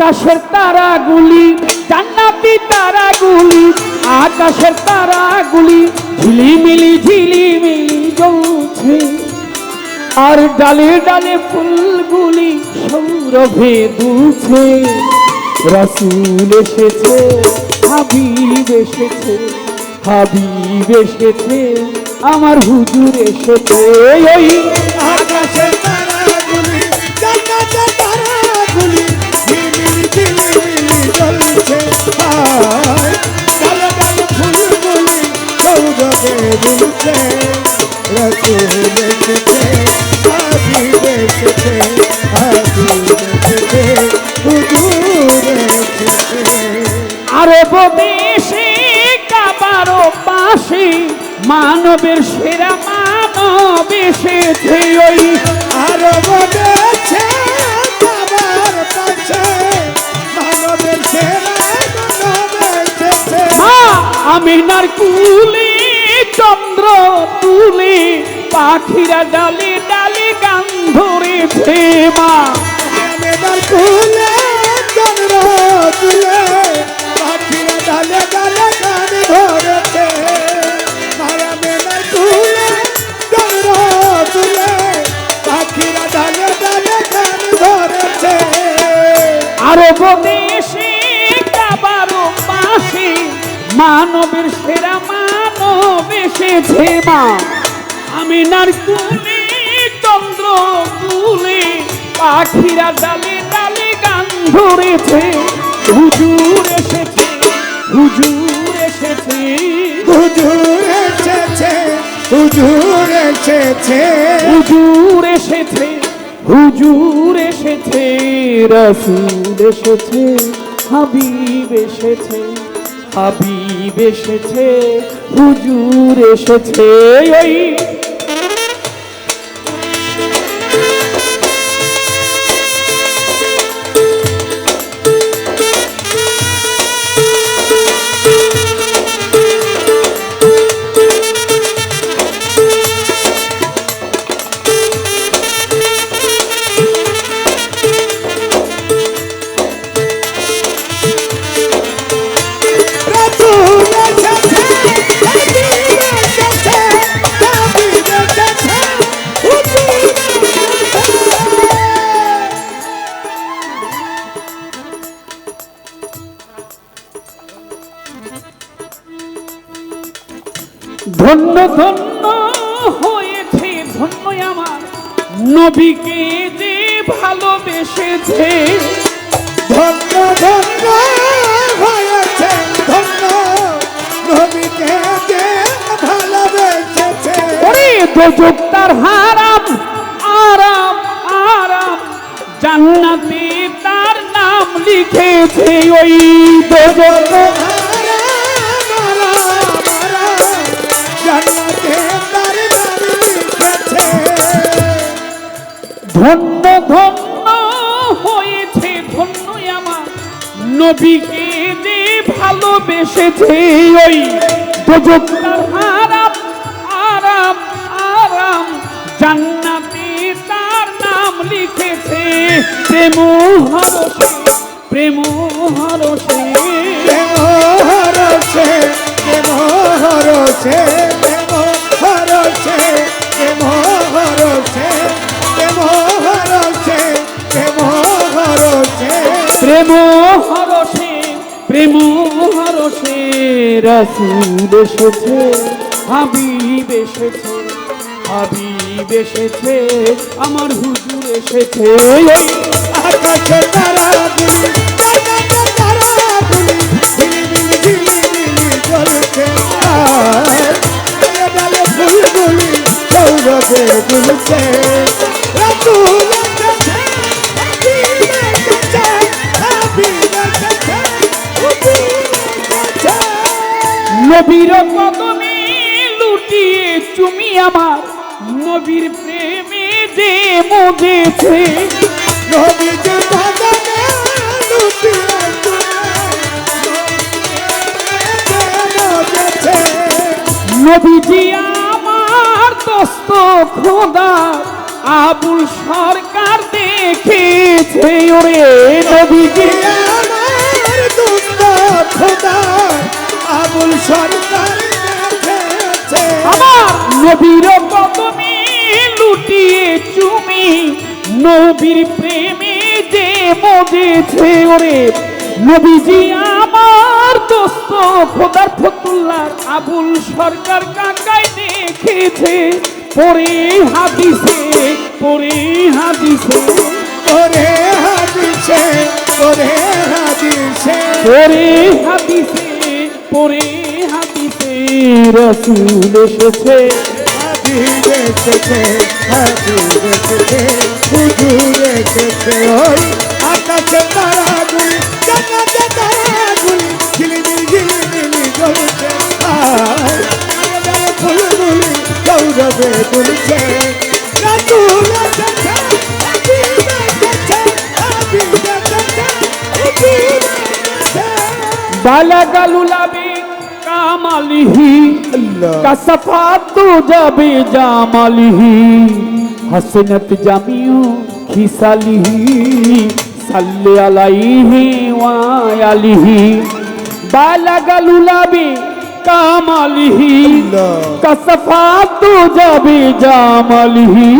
আকাশের তারাগুলি, জান্নাতি তারাগুলি, আকাশের তারাগুলি ঝিলিমিলি ঝিলিমিলি জ্বলছে। আর ডালে ডালে ফুলগুলি সৌরভে দুলছে। রসুল এসেছে, হাবিব এসেছে হাবিব এসেছে, আমার হুজুর এসেছে। ওই দুলছে রসুল এসেছে আরব পাশে মানবের সেরা মানব এসেছে ওই। আর বলেছে বাবার কাছে মানবের সেরা মানব এসেছে। মা আমিনার কুলে চন্দ্র তুলে পাখিরা ডালে ডালে গান ধরেছে মা ফুলে চন্দ্র তুলে পাখিরা ডালে ডালে গান ধরেছে ফুলে চন্দ্র তুলে পাখিরা ধরেছে আরব দেশে কাবারও পাশে মানবের সেরা এসেছে মা। আমিনার কুলে চন্দ্র তুলে পাখিরা ডালে ডালে গান ধরেছে। হুজুর এসেছে হুজুর এসেছে। হুজুর এসেছে হুজুর এসেছে। হুজুর এসেছে হুজুর এসেছে রসুল এসেছে হাবিব এসেছে। হাবিব এসেছে হুজুর এসেছে ওই ধন্য ধন্য হয়েছে ধন্য আমার নবীকে যে ভালোবেসেছে। ধন্য ধন্য হয়েছে ধন্য নবীকে যে ভালোবেসেছে। ওরে দোজক তার হারাম আরাম আরাম। জান্নাতে তার নাম লিখেছে ওই নবীকে যে ভালোবেসেছে ওই দোজক আরাম আরাম আরাম জান্নাতে তার নাম লিখেছে প্রেম হরসে প্রেম হরসে হরসে রসুল এসেছে, হাবিব এসেছে হাবিব এসেছে, আমার হুজুর এসেছে। আকাশে তারাগুলি জান্নাতে তারাগুলি ঝিলিমিলি ঝিলিমিলি নবীর কদমে লুটিয়ে তুমি আমার নবীর প্রেমে যে মজেছে। লুটিয়ে মজেছে নবীজি আমার দোস্ত খোদা আবুল সরকার দেখেছে। ওরে নবীজি নবীর প্রেমে যে মজেছে ওরে নবীজি আমার দোস্ত খোদার ফতুল্লার আবুল সরকার কাকাই দেখেছে। পরে হাদিসে পরে হাদিসে ওরে হাদিসে ওরে হাদিসে। পরে হাদিসে পরে হাদিসে রসুল এসেছে। হাবিব এসেছে হাবিব এসেছে। হুজুর এসেছে ওই আকাশে তারাগুলি জান্নাতে তারাগুলি ঝিলিমিলি ঝিলিমিলি জ্বলছে আয় আকাশের ফুলগুলি গৌরবে দুলছে রাতুল এসেছে হাবিব এসেছে হাবিব এসেছে হুজুর এসেছে বালাগালুলাবি কামালিহি আল্লাহ কাসাফাত যাবে জামালিহি হাসনাত জামিউ খিসালিহি সাল্লি আলাইহি ওয়া আলিহি বালাগালুলাবি কামালিহি কাসাফাত যাবে জামালিহি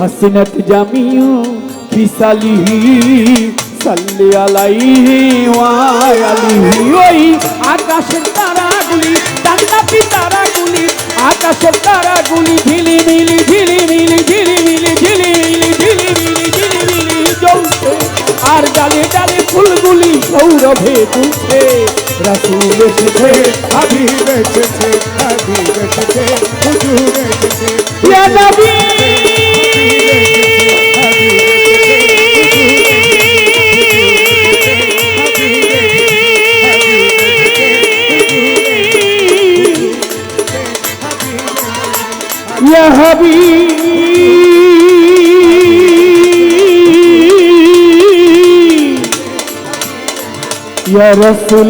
হাসনাত জামিউ খিসালিহি সাল্লি আলাইহি ওয়া আলিহি। ওই আকাশের তারাগুলি জান্নাতি তারাগুলি আকাশের তারাগুলি ঝিলি মিলি ঝিলি মিলি ঝিলি মিলি জ্বলছে আর ডালে ডালে ফুলগুলি সৌরভে তুলছে রাসুল এসেছে হাবিব এসেছে হাবিব এসেছে হুজুর এসেছে। ইয়া নবী! يا حبيب يا رسول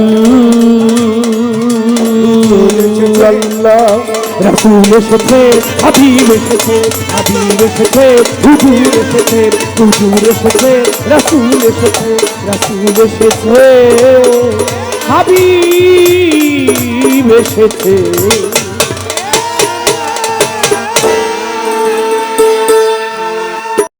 الله রসুল এসেছে হাবিব এসেছে হাবিব এসেছে হুজুর এসেছে হুজুর এসেছে রসুল এসেছে রসুল এসেছে হাবিব এসেছে